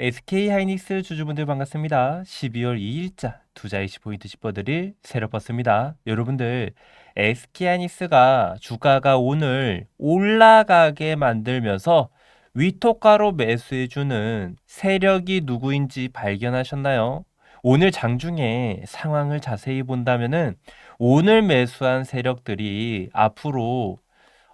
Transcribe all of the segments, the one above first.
SK 하이닉스 주주분들 반갑습니다. 12월 2일자 투자 이시 포인트 짚어드릴 새로버스입니다. 여러분들 SK 하이닉스가 주가가 오늘 올라가게 만들면서 위토가로 매수해주는 세력이 누구인지 발견하셨나요? 오늘 장중에 상황을 자세히 본다면은 오늘 매수한 세력들이 앞으로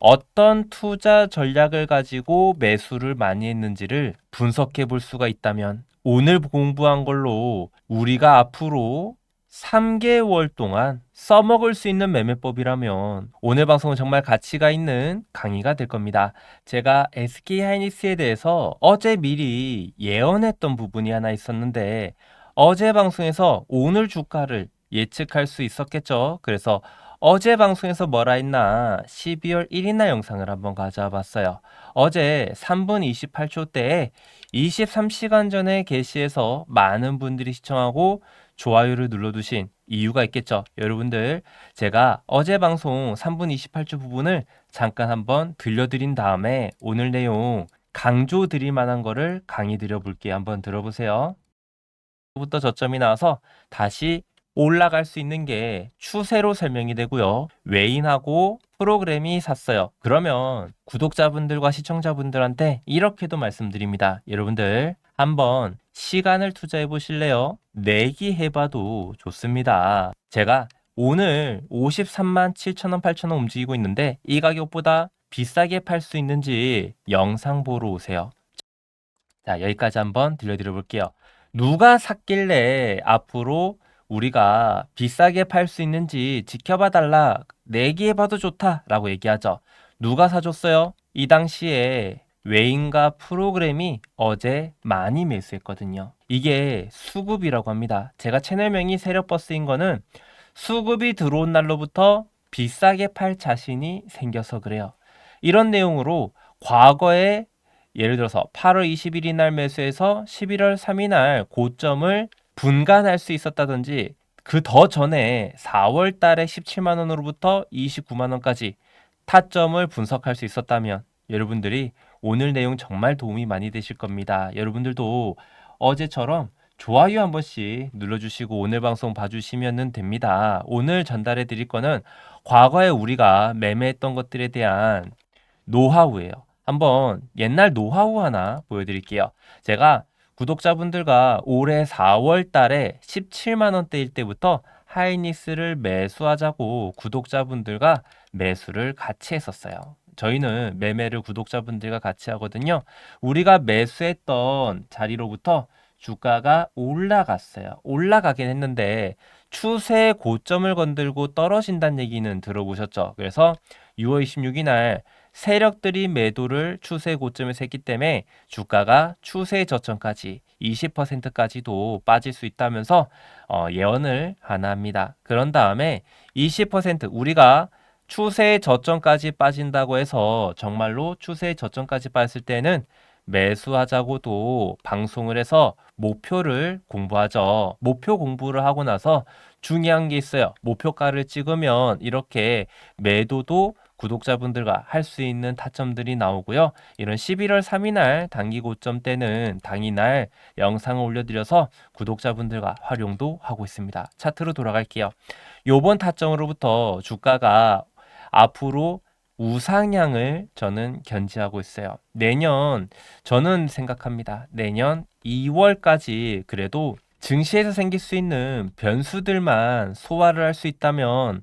어떤 투자 전략을 가지고 매수를 많이 했는지를 분석해 볼 수가 있다면 오늘 공부한 걸로 우리가 앞으로 3개월 동안 써먹을 수 있는 매매법이라면 오늘 방송은 정말 가치가 있는 강의가 될 겁니다. 제가 SK 하이닉스에 대해서 어제 미리 예언했던 부분이 하나 있었는데 어제 방송에서 오늘 주가를 예측할 수 있었겠죠. 그래서 어제 방송에서 뭐라 했나 12월 1일날 영상을 한번 가져와 봤어요. 어제 3분 28초 때에 23시간 전에 게시해서 많은 분들이 시청하고 좋아요를 눌러두신 이유가 있겠죠. 여러분들 제가 어제 방송 3분 28초 부분을 잠깐 한번 들려드린 다음에 오늘 내용 강조 드릴 만한 거를 강의 드려볼게요. 한번 들어보세요. 부터 저점이 나와서 다시 올라갈 수 있는 게 추세로 설명이 되고요. 외인하고 프로그램이 샀어요. 그러면 구독자분들과 시청자분들한테 이렇게도 말씀드립니다. 여러분들 한번 시간을 투자해 보실래요? 내기 해봐도 좋습니다. 제가 오늘 53만 7천원, 8천원 움직이고 있는데 이 가격보다 비싸게 팔 수 있는지 영상 보러 오세요. 자, 여기까지 한번 들려드려 볼게요. 누가 샀길래 앞으로 우리가 비싸게 팔 수 있는지 지켜봐 달라. 내기해봐도 좋다라고 얘기하죠. 누가 사줬어요? 이 당시에 외인과 프로그램이 어제 많이 매수했거든요. 이게 수급이라고 합니다. 제가 채널명이 세력버스인 거는 수급이 들어온 날로부터 비싸게 팔 자신이 생겨서 그래요. 이런 내용으로 과거에 예를 들어서 8월 21일 날 매수해서 11월 3일 날 고점을 분간할 수 있었다든지 그 더 전에 4월 달에 17만 원으로부터 29만 원까지 타점을 분석할 수 있었다면 여러분들이 오늘 내용 정말 도움이 많이 되실 겁니다. 여러분들도 어제처럼 좋아요 한 번씩 눌러주시고 오늘 방송 봐주시면 됩니다. 오늘 전달해 드릴 거는 과거에 우리가 매매했던 것들에 대한 노하우예요. 한번 옛날 노하우 하나 보여드릴게요. 제가 구독자분들과 올해 4월 달에 17만 원대일 때부터 하이닉스를 매수하자고 구독자분들과 매수를 같이 했었어요. 저희는 매매를 구독자분들과 같이 하거든요. 우리가 매수했던 자리로부터 주가가 올라갔어요. 올라가긴 했는데 추세 고점을 건들고 떨어진다는 얘기는 들어보셨죠? 그래서 6월 26일 날 세력들이 매도를 추세 고점에 샜기 때문에 주가가 추세 저점까지 20%까지도 빠질 수 있다면서 어, 예언을 하나 합니다. 그런 다음에 20% 우리가 추세 저점까지 빠진다고 해서 정말로 추세 저점까지 빠졌을 때는 매수하자고도 방송을 해서 목표를 공부하죠. 목표 공부를 하고 나서 중요한 게 있어요. 목표가를 찍으면 이렇게 매도도 구독자분들과 할 수 있는 타점들이 나오고요. 이런 11월 3일 날 단기 고점 때는 당일날 영상을 올려드려서 구독자분들과 활용도 하고 있습니다. 차트로 돌아갈게요. 요번 타점으로부터 주가가 앞으로 우상향을 저는 견지하고 있어요. 내년 저는 생각합니다. 내년 2월까지 그래도 증시에서 생길 수 있는 변수들만 소화를 할 수 있다면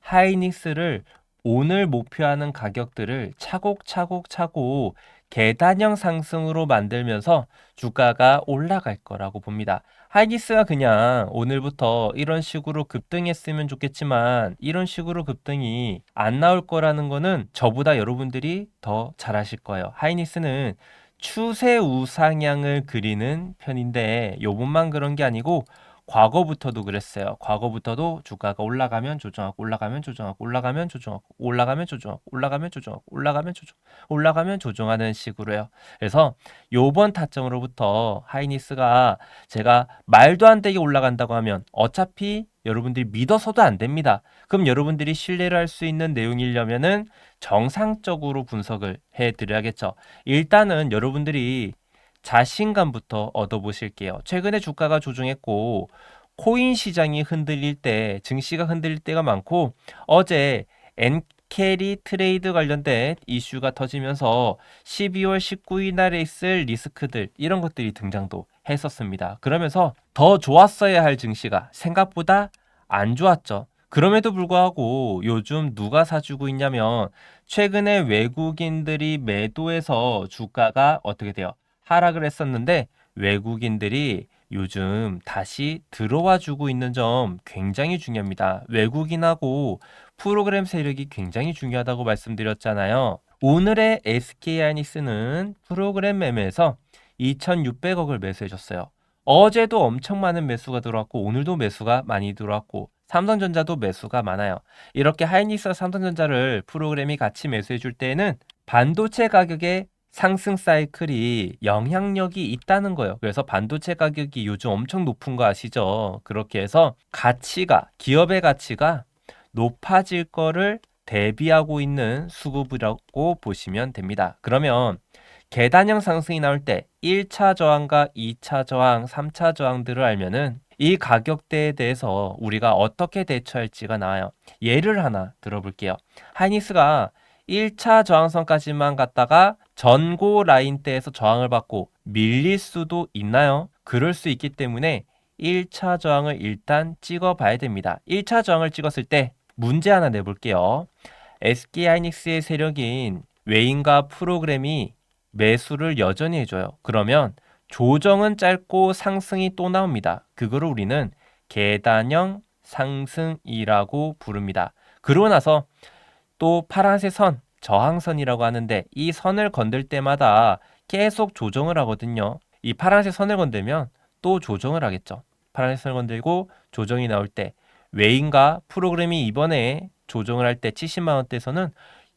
하이닉스를 오늘 목표하는 가격들을 차곡차곡 차고 계단형 상승으로 만들면서 주가가 올라갈 거라고 봅니다. 하이닉스가 그냥 오늘부터 이런 식으로 급등했으면 좋겠지만 이런 식으로 급등이 안 나올 거라는 거는 저보다 여러분들이 더잘 아실 거예요. 하이닉스는 추세 우상향을 그리는 편인데 요번만 그런 게 아니고 과거부터도 그랬어요. 과거부터도 주가가 올라가면 조정하고 올라가면 조정하고 올라가면 조정하고 올라가면 조정하고 올라가면 조정하고 올라가면 조정 올라가면 조정하는 식으로요. 그래서 요번 타점으로부터 하이니스가 제가 말도 안 되게 올라간다고 하면 어차피 여러분들이 믿어서도 안 됩니다. 그럼 여러분들이 신뢰를 할 수 있는 내용이려면은 정상적으로 분석을 해 드려야겠죠. 일단은 여러분들이 자신감부터 얻어보실게요. 최근에 주가가 조정했고 코인 시장이 흔들릴 때, 증시가 흔들릴 때가 많고 어제 엔 캐리 트레이드 관련된 이슈가 터지면서 12월 19일 날에 있을 리스크들 이런 것들이 등장도 했었습니다. 그러면서 더 좋았어야 할 증시가 생각보다 안 좋았죠. 그럼에도 불구하고 요즘 누가 사주고 있냐면 최근에 외국인들이 매도해서 주가가 어떻게 돼요? 하락을 했었는데 외국인들이 요즘 다시 들어와 주고 있는 점 굉장히 중요합니다. 외국인하고 프로그램 세력이 굉장히 중요하다고 말씀드렸잖아요. 오늘의 SK 하이닉스는 프로그램 매매에서 2,600억을 매수해줬어요. 어제도 엄청 많은 매수가 들어왔고 오늘도 매수가 많이 들어왔고 삼성전자도 매수가 많아요. 이렇게 하이닉스와 삼성전자를 프로그램이 같이 매수해 줄 때에는 반도체 가격의 상승 사이클이 영향력이 있다는 거예요. 그래서 반도체 가격이 요즘 엄청 높은 거 아시죠? 그렇게 해서 가치가 기업의 가치가 높아질 거를 대비하고 있는 수급이라고 보시면 됩니다. 그러면 계단형 상승이 나올 때 1차 저항과 2차 저항, 3차 저항들을 알면은 이 가격대에 대해서 우리가 어떻게 대처할지가 나와요. 예를 하나 들어볼게요. 하이닉스가 1차 저항선까지만 갔다가 전고 라인대에서 저항을 받고 밀릴 수도 있나요? 그럴 수 있기 때문에 1차 저항을 일단 찍어 봐야 됩니다. 1차 저항을 찍었을 때 문제 하나 내볼게요. SK 하이닉스의 세력인 외인과 프로그램이 매수를 여전히 해줘요. 그러면 조정은 짧고 상승이 또 나옵니다. 그거를 우리는 계단형 상승이라고 부릅니다. 그러고 나서 또 파란색 선, 저항선이라고 하는데 이 선을 건들 때마다 계속 조정을 하거든요. 이 파란색 선을 건들면 또 조정을 하겠죠. 파란색 선을 건들고 조정이 나올 때 외인과 프로그램이 이번에 조정을 할 때 70만 원대에서는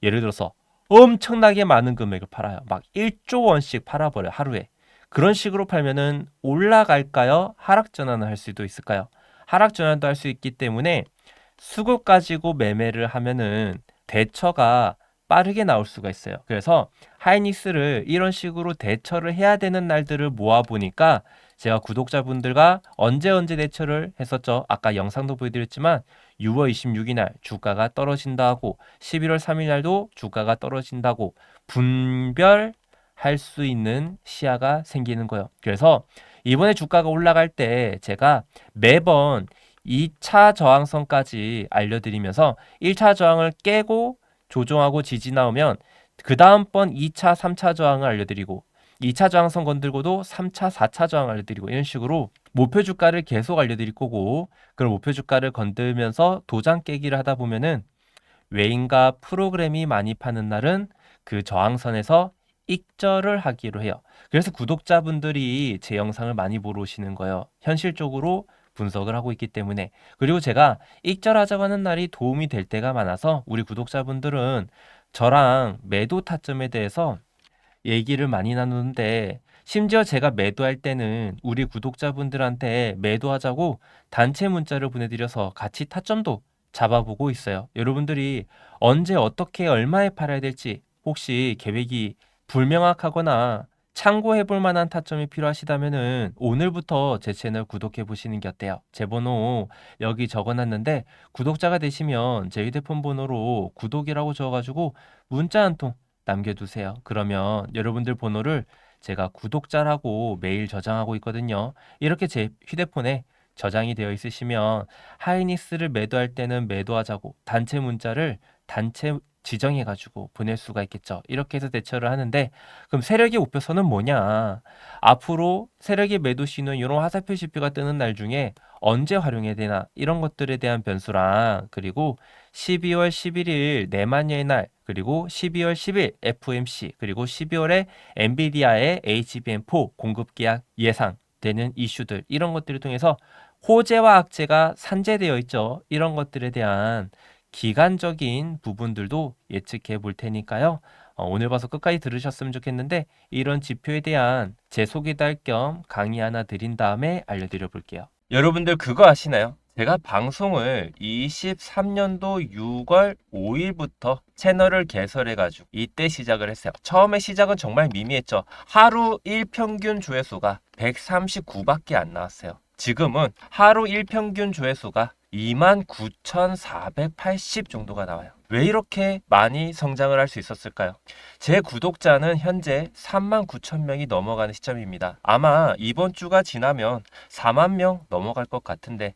예를 들어서 엄청나게 많은 금액을 팔아요. 막 1조 원씩 팔아버려요. 하루에. 그런 식으로 팔면은 올라갈까요? 하락 전환을 할 수도 있을까요? 하락 전환도 할 수 있기 때문에 수급 가지고 매매를 하면은 대처가 빠르게 나올 수가 있어요. 그래서 하이닉스를 이런 식으로 대처를 해야 되는 날들을 모아 보니까 제가 구독자분들과 언제 언제 대처를 했었죠. 아까 영상도 보여드렸지만 6월 26일 날 주가가 떨어진다고 11월 3일 날도 주가가 떨어진다고 분별 할 수 있는 시야가 생기는 거예요. 그래서 이번에 주가가 올라갈 때 제가 매번 2차 저항선까지 알려드리면서 1차 저항을 깨고 조정하고 지지 나오면 그 다음번 2차, 3차 저항을 알려드리고 2차 저항선 건들고도 3차, 4차 저항 알려드리고 이런 식으로 목표 주가를 계속 알려드릴 거고 그런 목표 주가를 건들면서 도장 깨기를 하다 보면은 외인과 프로그램이 많이 파는 날은 그 저항선에서 익절을 하기로 해요. 그래서 구독자분들이 제 영상을 많이 보러 오시는 거예요. 현실적으로 분석을 하고 있기 때문에 그리고 제가 익절하자고 하는 날이 도움이 될 때가 많아서 우리 구독자분들은 저랑 매도 타점에 대해서 얘기를 많이 나누는데 심지어 제가 매도할 때는 우리 구독자분들한테 매도하자고 단체 문자를 보내드려서 같이 타점도 잡아보고 있어요. 여러분들이 언제 어떻게 얼마에 팔아야 될지 혹시 계획이 불명확하거나 참고해 볼 만한 타점이 필요하시다면은 오늘부터 제 채널 구독해 보시는 게 어때요? 제 번호 여기 적어 놨는데 구독자가 되시면 제 휴대폰 번호로 구독이라고 적어 가지고 문자 한 통 남겨 두세요. 그러면 여러분들 번호를 제가 구독자라고 매일 저장하고 있거든요. 이렇게 제 휴대폰에 저장이 되어 있으시면 하이닉스를 매도할 때는 매도하자고 단체 문자를 단체 지정해 가지고 보낼 수가 있겠죠. 이렇게 해서 대처를 하는데 그럼 세력의 목표선은 뭐냐? 앞으로 세력의 매도 신호 이런 화살표 지표가 뜨는 날 중에 언제 활용해야 되나 이런 것들에 대한 변수랑 그리고 12월 11일 내만여의 날 그리고 12월 10일 FMC 그리고 12월에 엔비디아의 HBM4 공급 계약 예상 되는 이슈들 이런 것들을 통해서 호재와 악재가 산재되어 있죠. 이런 것들에 대한 기간적인 부분들도 예측해 볼 테니까요. 어, 오늘 봐서 끝까지 들으셨으면 좋겠는데 이런 지표에 대한 제 소개도 할 겸 강의 하나 드린 다음에 알려드려 볼게요. 여러분들 그거 아시나요? 제가 방송을 23년도 6월 5일부터 채널을 개설해가지고 이때 시작을 했어요. 처음에 시작은 정말 미미했죠. 하루 일평균 조회수가 139밖에 안 나왔어요. 지금은 하루 일평균 조회수가 29,480 정도가 나와요. 왜 이렇게 많이 성장을 할 수 있었을까요? 제 구독자는 현재 3만 9천 명이 넘어가는 시점입니다. 아마 이번 주가 지나면 4만 명 넘어갈 것 같은데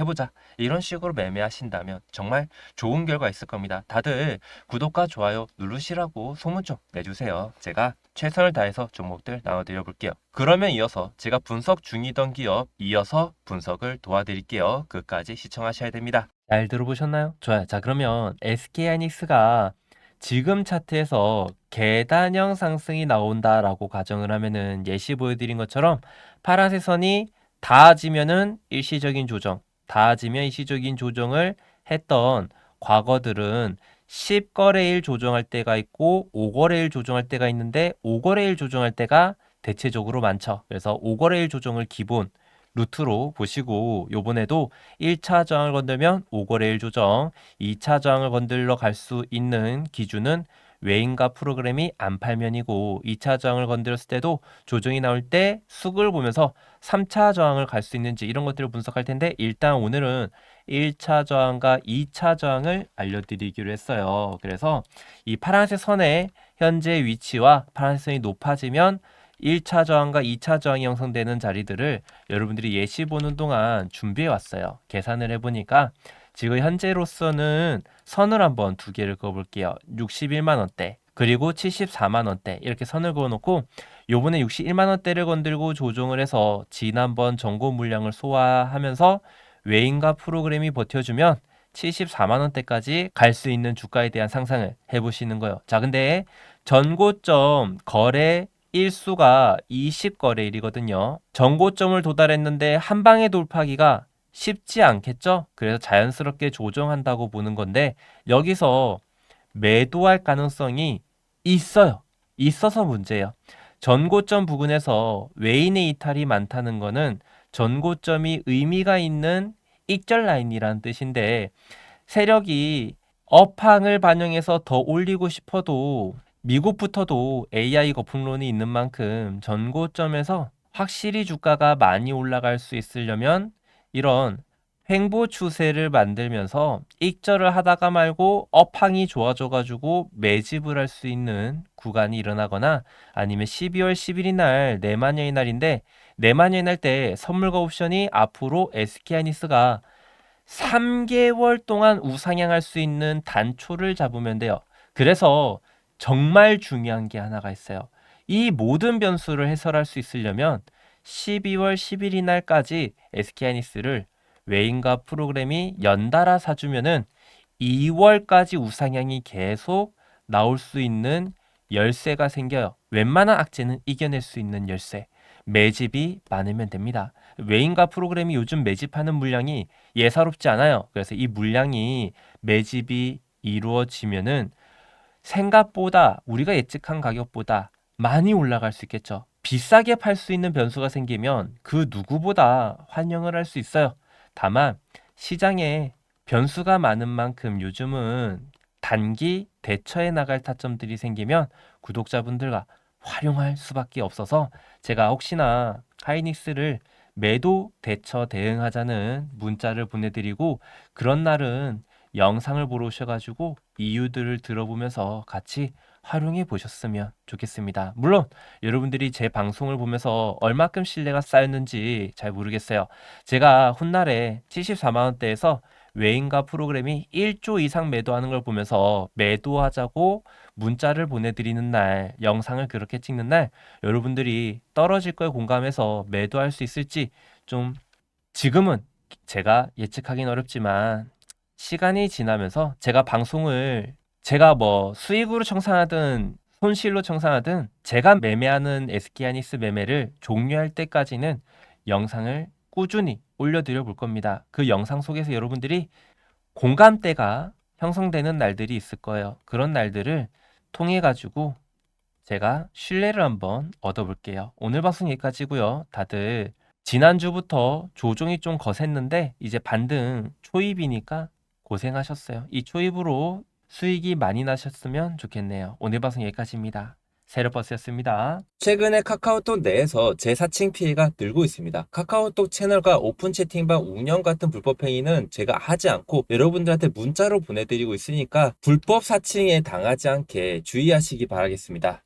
해보자. 이런 식으로 매매하신다면 정말 좋은 결과 있을 겁니다. 다들 구독과 좋아요 누르시라고 소문 좀 내주세요. 제가 최선을 다해서 종목들 나눠드려 볼게요. 그러면 이어서 제가 분석 중이던 기업 이어서 분석을 도와드릴게요. 끝까지 시청하셔야 됩니다. 잘 들어보셨나요? 좋아요. 자, 그러면 SK하이닉스가 지금 차트에서 계단형 상승이 나온다라고 가정을 하면은 예시 보여드린 것처럼 파란색 선이 닿아지면은 일시적인 조정, 닿아지면 일시적인 조정을 했던 과거들은 10거래일 조정할 때가 있고 5거래일 조정할 때가 있는데 5거래일 조정할 때가 대체적으로 많죠. 그래서 5거래일 조정을 기본 루트로 보시고 요번에도 1차 저항을 건들면 5거래일 조정, 2차 저항을 건들러 갈 수 있는 기준은 외인과 프로그램이 안팔면이고 2차 저항을 건드렸을 때도 조정이 나올 때 숙을 보면서 3차 저항을 갈 수 있는지 이런 것들을 분석할 텐데 일단 오늘은 1차 저항과 2차 저항을 알려드리기로 했어요. 그래서 이 파란색 선의 현재 위치와 파란색 선이 높아지면 1차 저항과 2차 저항이 형성되는 자리들을 여러분들이 예시 보는 동안 준비해 왔어요. 계산을 해보니까 지금 현재로서는 선을 한번 두 개를 그어볼게요. 61만 원대 그리고 74만 원대 이렇게 선을 그어놓고 요번에 61만 원대를 건들고 조정을 해서 지난번 전고 물량을 소화하면서 외인과 프로그램이 버텨주면 74만 원대까지 갈 수 있는 주가에 대한 상상을 해보시는 거예요. 자, 근데 전고점 거래 일수가 20거래일이거든요. 전고점을 도달했는데 한 방에 돌파하기가 쉽지 않겠죠? 그래서 자연스럽게 조정한다고 보는 건데 여기서 매도할 가능성이 있어요. 있어서 문제예요. 전고점 부근에서 외인의 이탈이 많다는 거는 전고점이 의미가 있는 익절 라인이라는 뜻인데 세력이 업황을 반영해서 더 올리고 싶어도 미국부터도 AI 거품론이 있는 만큼 전고점에서 확실히 주가가 많이 올라갈 수 있으려면 이런 횡보 추세를 만들면서 익절을 하다가 말고 업황이 좋아져가지고 매집을 할 수 있는 구간이 일어나거나 아니면 12월 11일 날 내만여의 날인데 내만여의 날 때 선물과 옵션이 앞으로 SK하이닉스가 3개월 동안 우상향할 수 있는 단초를 잡으면 돼요. 그래서 정말 중요한 게 하나가 있어요. 이 모든 변수를 해설할 수 있으려면 12월 11일 날까지 SK하이닉스를 외인과 프로그램이 연달아 사주면은 2월까지 우상향이 계속 나올 수 있는 열쇠가 생겨요. 웬만한 악재는 이겨낼 수 있는 열쇠. 매집이 많으면 됩니다. 외인과 프로그램이 요즘 매집하는 물량이 예사롭지 않아요. 그래서 이 물량이 매집이 이루어지면은 생각보다 우리가 예측한 가격보다 많이 올라갈 수 있겠죠. 비싸게 팔 수 있는 변수가 생기면 그 누구보다 환영을 할 수 있어요. 다만 시장에 변수가 많은 만큼 요즘은 단기 대처해 나갈 타점들이 생기면 구독자분들과 활용할 수밖에 없어서 제가 혹시나 하이닉스를 매도 대처 대응하자는 문자를 보내드리고 그런 날은 영상을 보러 오셔가지고 이유들을 들어보면서 같이 활용해 보셨으면 좋겠습니다. 물론 여러분들이 제 방송을 보면서 얼마큼 신뢰가 쌓였는지 잘 모르겠어요. 제가 훗날에 74만 원대에서 외인과 프로그램이 1조 이상 매도하는 걸 보면서 매도하자고 문자를 보내드리는 날, 영상을 그렇게 찍는 날, 여러분들이 떨어질 걸 공감해서 매도할 수 있을지 좀 지금은 제가 예측하기는 어렵지만 시간이 지나면서 제가 방송을 제가 뭐 수익으로 청산하든 손실로 청산하든 제가 매매하는 SK하이닉스 매매를 종료할 때까지는 영상을 꾸준히 올려드려 볼 겁니다. 그 영상 속에서 여러분들이 공감대가 형성되는 날들이 있을 거예요. 그런 날들을 통해 가지고 제가 신뢰를 한번 얻어볼게요. 오늘 방송 여기까지고요. 다들 지난주부터 조종이 좀 거셌는데 이제 반등 초입이니까 고생하셨어요. 이 초입으로 수익이 많이 나셨으면 좋겠네요. 오늘 방송 여기까지입니다. 세르버스였습니다. 최근에 카카오톡 내에서 재사칭 피해가 늘고 있습니다. 카카오톡 채널과 오픈 채팅방 운영 같은 불법 행위는 제가 하지 않고 여러분들한테 문자로 보내드리고 있으니까 불법 사칭에 당하지 않게 주의하시기 바라겠습니다.